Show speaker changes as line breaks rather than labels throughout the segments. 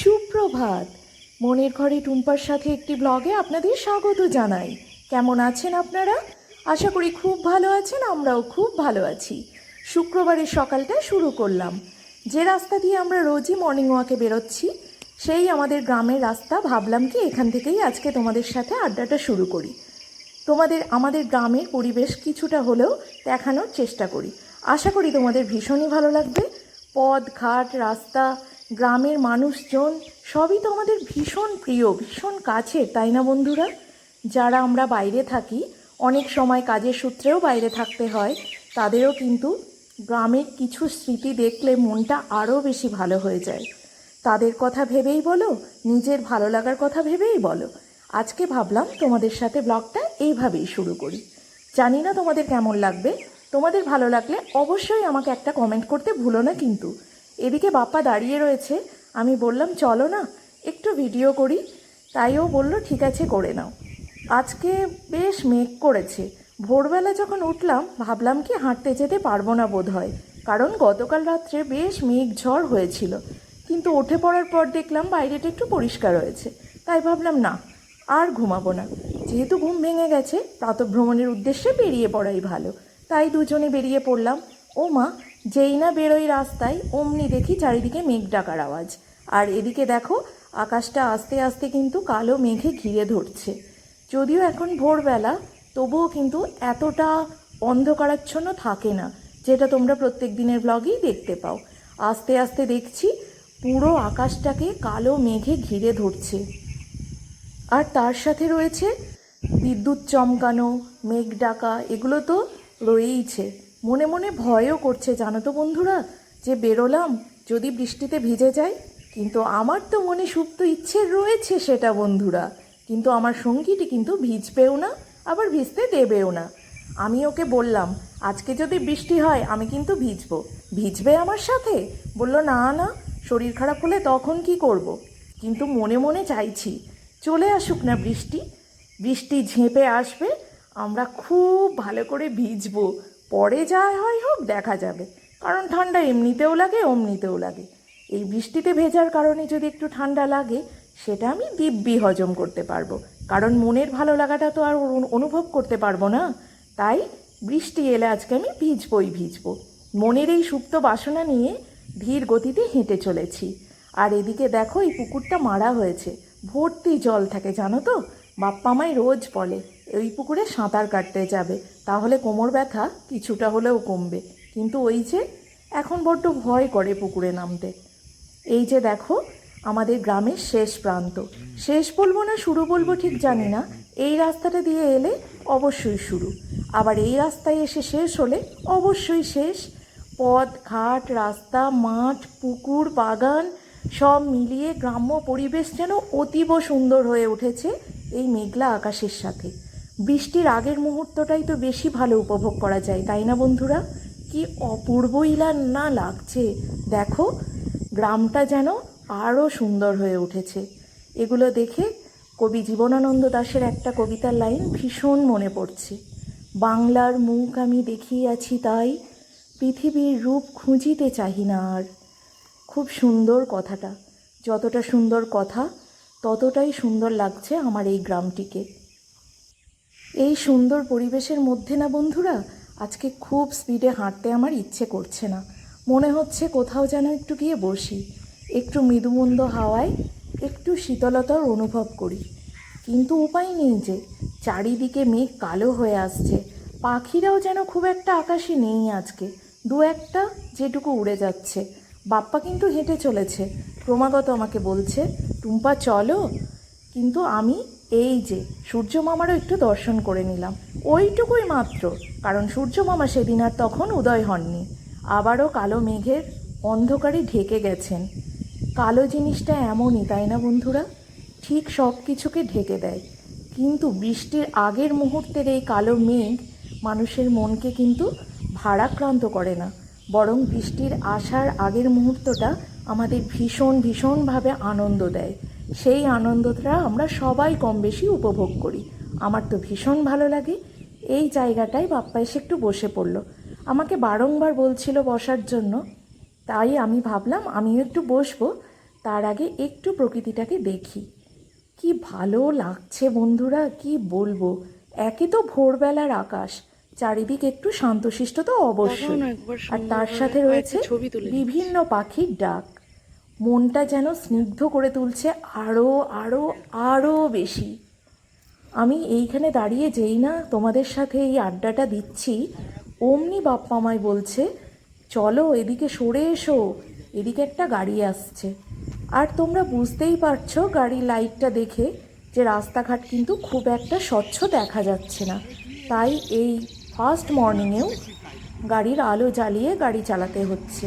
সুপ্রভাত। মনের ঘরে টুম্পার সাথে একটি ব্লগে আপনাদের স্বাগত জানাই। কেমন আছেন আপনারা? আশা করি খুব ভালো আছেন, আমরাও খুব ভালো আছি। শুক্রবারের সকালটা শুরু করলাম। যে রাস্তা দিয়ে আমরা রোজই মর্নিং ওয়াকে বেরোচ্ছি, সেই আমাদের গ্রামের রাস্তা ভাবলাম কি এখান থেকেই আজকে তোমাদের সাথে আড্ডাটা শুরু করি। তোমাদের, আমাদের গ্রামের পরিবেশ কিছুটা হলেও দেখানোর চেষ্টা করি। আশা করি তোমাদের ভীষণই ভালো লাগবে। পথ, ঘাট, রাস্তা গ্রামের মানুষজন সবই তো আমাদের ভীষণ প্রিয়, ভীষণ কাছের, তাই না বন্ধুরা? যারা আমরা বাইরে থাকি, অনেক সময় কাজের সূত্রেও বাইরে থাকতে হয়, তাদেরও কিন্তু গ্রামের কিছু স্মৃতি দেখলে মনটা আরও বেশি ভালো হয়ে যায়। তাদের কথা ভেবেই বলো, নিজের ভালো লাগার কথা ভেবেই বলো। আজকে ভাবলাম তোমাদের সাথে ব্লগটা এইভাবেই শুরু করি। জানি না তোমাদের কেমন লাগবে। তোমাদের ভালো লাগলে অবশ্যই আমাকে একটা কমেন্ট করতে ভুলো না কিন্তু। এদিকে বাপ্পা দাঁড়িয়ে রয়েছে। আমি বললাম, চলো না, একটু ভিডিও করি। তাইও বলল, ঠিক আছে, করে নাও। আজকে বেশ মেঘ করেছে। ভোরবেলা যখন উঠলাম, ভাবলাম কি, হাঁটতে যেতে পারব না বোধ হয় কারণ গতকাল রাত্রে বেশ মেঘ ঝড় হয়েছিল। কিন্তু উঠে পড়ার পর দেখলাম, বাইরেটা একটু পরিষ্কার হয়েছে তাই ভাবলাম, না, আর ঘুমাবো না। যেহেতু ঘুম ভেঙে গেছে, প্রাতভ্রমণের উদ্দেশ্যে বেরিয়ে পড়াই ভালো। তাই দুজনে বেরিয়ে পড়লাম। ও মা যেই না বেরোই রাস্তায়, অমনি দেখি চারিদিকে মেঘ ডাকার আওয়াজ। আর এদিকে দেখো, আকাশটা আস্তে আস্তে কিন্তু কালো মেঘে ঘিরে ধরছে। যদিও এখন ভোরবেলা, তবুও কিন্তু এতটা অন্ধকারাচ্ছন্ন থাকে না, যেটা তোমরা প্রত্যেক দিনের ব্লগেই দেখতে পাও। আস্তে আস্তে দেখছি, পুরো আকাশটাকে কালো মেঘে ঘিরে ধরছে। আর তার সাথে রয়েছে বিদ্যুৎ চমকানো, মেঘ ডাকা, এগুলো তো রয়েইছে। মনে মনে ভয়ও করছে, জানো তো বন্ধুরা, যে বেরোলাম, যদি বৃষ্টিতে ভিজে যাই, কিন্তু আমার তো মনে সুপ্ত ইচ্ছে রয়েছে সেটা, বন্ধুরা। কিন্তু আমার সঙ্গীটি কিন্তু ভিজবেও না, আবার ভিজতে দেবেও না। আমি ওকে বললাম, আজকে যদি বৃষ্টি হয়, আমি কিন্তু ভিজবো। ভিজবে আমার সাথে? বলল, না না, শরীর খারাপ হলে তখন কি করব। কিন্তু মনে মনে চাইছি, চলে আসুক না বৃষ্টি। বৃষ্টি ঝেঁপে আসবে, আমরা খুব ভালো করে ভিজবো। পরে যা হয় হোক, দেখা যাবে। কারণ ঠান্ডা এমনিতেও লাগে, অমনিতেও লাগে। এই বৃষ্টিতে ভেজার কারণে যদি একটু ঠান্ডা লাগে, সেটা আমি দিব্যি হজম করতে পারব। কারণ মনের ভালো লাগাটা তো আর অনুভব করতে পারব না। তাই বৃষ্টি এলে আজকে আমি ভিজবই ভিজবো। মনের এই সুপ্ত বাসনা নিয়ে ধীর গতিতে হেঁটে চলেছি। আর এদিকে দেখো, এই পুকুরটা মারা হয়েছে। ভর্তি জল থাকে, জানো তো? বাপ্পা মাই রোজ বলে ওই পুকুরে সাঁতার কাটতে যাবে। তাহলে কোমর ব্যথা কিছুটা হলেও কমবে। কিন্তু ওই যে এখন বড্ড ভয় করে পুকুরে নামতে। এই যে দেখো, আমাদের গ্রামের শেষ প্রান্ত। শেষ বলব না, শুরু বলব ঠিক জানি না। এই রাস্তাটা দিয়ে এলে অবশ্যই শুরু। আবার এই রাস্তায় এসে শেষ হলে অবশ্যই শেষ। পথ, ঘাট, রাস্তা, মাঠ, পুকুর, বাগান সব মিলিয়ে গ্রাম্য পরিবেশ যেন অতীব সুন্দর হয়ে উঠেছে এই মেঘলা আকাশের সাথে। বৃষ্টির আগের মুহূর্তটাই তো বেশি ভালো উপভোগ করা যায়, তাই না বন্ধুরা? কি অপূর্বই না লাগছে। দেখো, গ্রামটা যেন আরও সুন্দর হয়ে উঠেছে। এগুলো দেখে কবি জীবনানন্দ দাশের একটা কবিতার লাইন ভীষণ মনে পড়ছে। বাংলার মুখ আমি দেখিয়াছি তাই, পৃথিবীর রূপ খুঁজিতে চাহি না আর। খুব সুন্দর কথাটা। যতটা সুন্দর কথা, ততটাই সুন্দর লাগছে আমার এই গ্রামটিকে। এই সুন্দর পরিবেশের মধ্যে না বন্ধুরা? আজকে খুব স্পিডে হাঁটতে আমার ইচ্ছে করছে না। মনে হচ্ছে কোথাও যেন একটু গিয়ে বসি। একটু মৃদুমন্দ হাওয়ায়, একটু শীতলতার অনুভব করি। কিন্তু উপায় নেই যে, চারিদিকে মেঘ কালো হয়ে আসছে। পাখিরাও যেন খুব একটা আকাশে নেই আজকে। দু একটা যেটুকু উড়ে যাচ্ছে। বাপ্পা কিন্তু হেঁটে চলেছে। ক্রমাগত আমাকে বলছে, টুম্পা, চলো। কিন্তু আমি এই যে, সূর্য মামারও একটু দর্শন করে নিলাম। ওইটুকুই মাত্র, কারণ সূর্য মামা সেদিন আর তখন উদয় হননি। আবারও কালো মেঘের অন্ধকারে ঢেকে গেছেন। কালো জিনিসটা এমনই, তাই না বন্ধুরা? ঠিক সব কিছুকে ঢেকে দেয়। কিন্তু বৃষ্টির আগের মুহূর্তের এই কালো মেঘ মানুষের মনকে কিন্তু ভারাক্রান্ত করে না। বরং বৃষ্টির আসার আগের মুহূর্তটা আমাদের ভীষণ, ভীষণভাবে আনন্দ দেয়। সেই আনন্দটা আমরা সবাই কম বেশি উপভোগ করি। আমার তো ভীষণ ভালো লাগে। এই জায়গাটায় বাপ্পা এসে একটু বসে পড়ল। আমাকে বারংবার বলছিল বসার জন্য। তাই আমি ভাবলাম আমিও একটু বসবো। তার আগে একটু প্রকৃতিটাকে দেখি। কি ভালো লাগছে বন্ধুরা কি বলব? একে তো ভোরবেলার আকাশ চারিদিক একটু শান্তশিষ্ট তো অবশ্যই। আর তার সাথে রয়েছে। বিভিন্ন পাখির ডাক। মনটা যেন স্নিগ্ধ করে তুলছে আরও আরও আরও বেশি। আমি এইখানে দাঁড়িয়ে যেই না তোমাদের সাথে এই আড্ডাটা দিচ্ছি, অমনি বাপ্পা আমায় বলছে, চলো এদিকে সরে এসো, এদিকে একটা গাড়ি আসছে। আর তোমরা বুঝতেই পারছ গাড়ির লাইটটা দেখে যে রাস্তাঘাট কিন্তু খুব একটা স্বচ্ছ দেখা যাচ্ছে না। তাই এই ফার্স্ট মর্নিংয়েও গাড়ির আলো জ্বালিয়ে গাড়ি চালাতে হচ্ছে।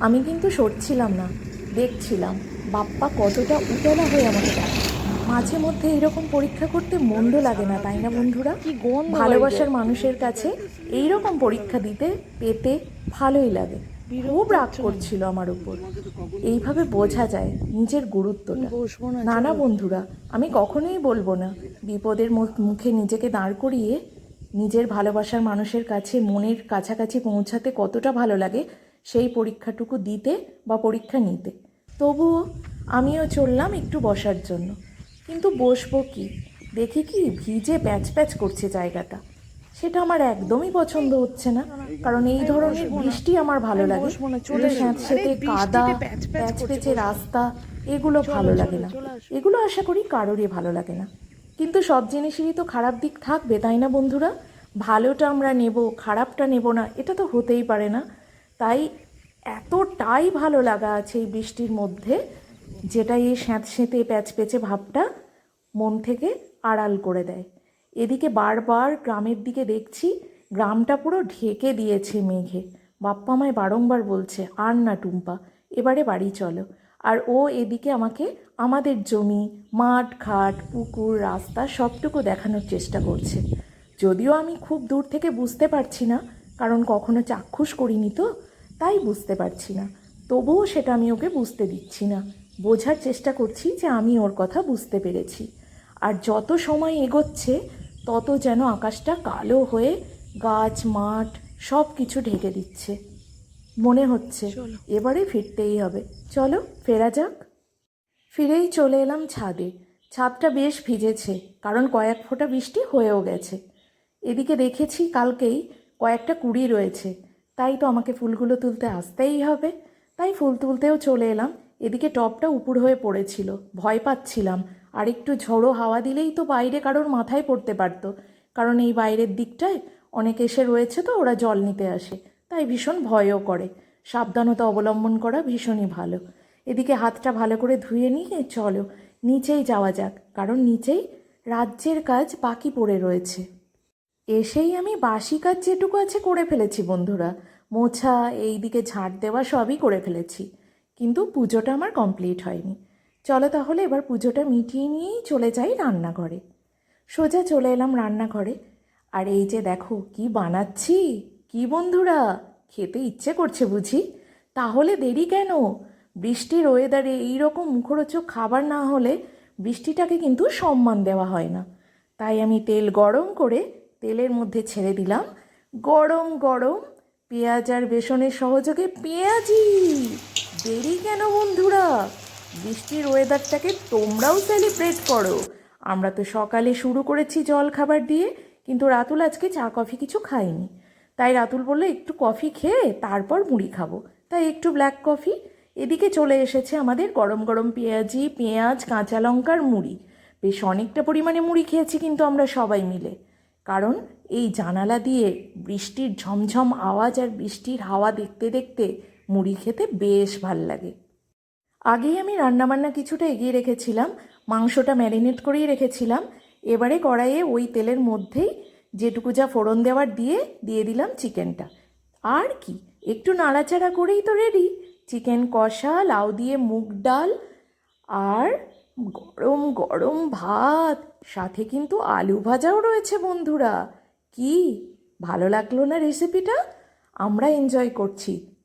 আমি কিন্তু সরছিলাম না দেখছিলাম। বাপ্পা কতটা উতলা হয়ে আমাকে ডাকে মাঝে মধ্যে এরকম পরীক্ষা করতে মন্দ লাগে না তাই না বন্ধুরা?
কি গন্ধ
ভালোবাসার মানুষের কাছে এই রকম পরীক্ষা দিতে পেতে ভালোই লাগে। খুব রাগ করছিল আমার উপর। এইভাবে বোঝা যায় নিজের গুরুত্বটা।
বসবো না
না না বন্ধুরা আমি কখনোই বলব না। বিপদের মুখে নিজেকে দাঁড় করিয়ে নিজের ভালোবাসার মানুষের কাছে মনের কাছাকাছি পৌঁছাতে কতটা ভালো লাগে সেই পরীক্ষাটুকু দিতে বা পরীক্ষা নিতে। তবুও আমিও চললাম একটু বসার জন্য। কিন্তু বসবো কি? দেখি কি ভিজে প্যাচ প্যাচ করছে জায়গাটা। সেটা আমার একদমই পছন্দ হচ্ছে না। কারণ এই ধরনের বৃষ্টি আমার ভালো লাগে। স্যাঁতসেঁতে কাদা
প্যাচ প্যাচ
রাস্তা এগুলো ভালো লাগে না। এগুলো আশা করি কারোরই ভালো লাগে না। কিন্তু সব জিনিসেরই তো খারাপ দিক থাকবে তাই না বন্ধুরা? ভালোটা আমরা নেব খারাপটা নেব না এটা তো হতেই পারে না। তাই এতটাই ভালো লাগা আছে এই বৃষ্টির মধ্যে, যেটা এই স্যাঁতসেঁতে প্যাচ পেচে ভাবটা মন থেকে আড়াল করে দেয়। এদিকে বারবার গ্রামের দিকে দেখছি, গ্রামটা পুরো ঢেকে দিয়েছে মেঘে। বাপ্পা আমায় বারংবার বলছে, আর না টুম্পা, এবারে বাড়ি চলো। আর ও এদিকে আমাকে আমাদের জমি, মাঠ, ঘাট, পুকুর, রাস্তা সবটুকু দেখানোর চেষ্টা করছে। যদিও আমি খুব দূর থেকে বুঝতে পারছি না, কারণ কখনো চাক্ষুষ করিনি তো। তাই বুঝতে পারছি না। তবুও সেটা আমি ওকে বুঝতে দিচ্ছি না। বোঝার চেষ্টা করছি যে আমি ওর কথা বুঝতে পেরেছি। আর যত সময় এগোচ্ছে তত যেন আকাশটা কালো হয়ে গাছ মাঠ সব কিছু ঢেকে দিচ্ছে। মনে হচ্ছে। এবারে ফিরতেই হবে। চলো ফেরা যাক। ফিরেই চলে এলাম ছাদে। ছাদটা বেশ ভিজেছে কারণ কয়েক ফোঁটা বৃষ্টি হয়েও গেছে। এদিকে দেখেছি কালকেই কয়েকটা কুড়ি রয়েছে। তাই তো আমাকে ফুলগুলো তুলতে আসতেই হবে। তাই ফুল তুলতেও চলে এলাম। এদিকে টপটা উপুর হয়ে পড়েছিল। ভয় পাচ্ছিলাম। আর একটু ঝোড়ো হাওয়া দিলেই তো বাইরে কারোর মাথায় পড়তে পারতো। কারণ এই বাইরের দিকটায় অনেক এসে রয়েছে তো, ওরা জল নিতে আসে। তাই ভীষণ ভয়ও করে। সাবধানতা অবলম্বন করা ভীষণই ভালো। এদিকে হাতটা ভালো করে ধুয়ে নিয়ে চলো। নিচেই যাওয়া যাক। কারণ নিচেই রাজ্যের কাজ বাকি পড়ে রয়েছে। এসেই আমি বাসি কাজ যেটুকু আছে করে ফেলেছি বন্ধুরা। মোছা এই দিকে ঝাঁট দেওয়া সবই করে ফেলেছি। কিন্তু পুজোটা আমার কমপ্লিট হয়নি। চলো তাহলে এবার পুজোটা মিটিয়ে নিয়েই চলে যাই রান্নাঘরে। সোজা চলে এলাম রান্নাঘরে। আর এই যে দেখো, কি বানাচ্ছি? কি বন্ধুরা? খেতে ইচ্ছে করছে বুঝি? তাহলে দেরি কেন? বৃষ্টির ওয়েদারে এইরকম মুখরোচক খাবার না হলে বৃষ্টিটাকে কিন্তু সম্মান দেওয়া হয় না। তাই আমি তেল গরম করে তেলের মধ্যে ছেড়ে দিলাম। গরম গরম। পেঁয়াজ আর বেসনের সহযোগে পেঁয়াজি। দেরি কেন বন্ধুরা? বৃষ্টির ওয়েদারটাকে তোমরাও সেলিব্রেট করো। আমরা তো সকালে শুরু করেছি জল খাবার দিয়ে, কিন্তু রাতুল আজকে চা, কফি কিছু খায়নি। তাই রাতুল বলল, একটু কফি খেয়ে তারপর মুড়ি খাব। তাই একটু ব্ল্যাক কফি। এদিকে চলে এসেছে আমাদের গরম গরম পেঁয়াজি, পেঁয়াজ, কাঁচা লঙ্কার মুড়ি। বেশ অনেকটা পরিমাণে মুড়ি খেয়েছি কিন্তু আমরা সবাই মিলে। কারণ এই জানালা দিয়ে বৃষ্টির ঝমঝম আওয়াজ আর বৃষ্টির হাওয়া দেখতে দেখতে মুড়ি খেতে বেশ ভালো লাগে। আগেই আমি রান্নাবান্না কিছুটা এগিয়ে রেখেছিলাম, মাংসটা ম্যারিনেট করেই রেখেছিলাম। এবারে কড়াইয়ে ওই তেলের মধ্যেই যেটুকু যা ফোড়ন দেওয়ার দিয়ে দিয়ে দিলাম চিকেনটা। আর কি, একটু নাড়াচাড়া করেই তো রেডি চিকেন কষা, লাউ দিয়ে মুগ ডাল আর গরম গরম ভাত। সাথে কিন্তু আলু ভাজাও রয়েছে বন্ধুরা। কি? ভালো লাগল না রেসিপিটা আমরা এনজয় করছি।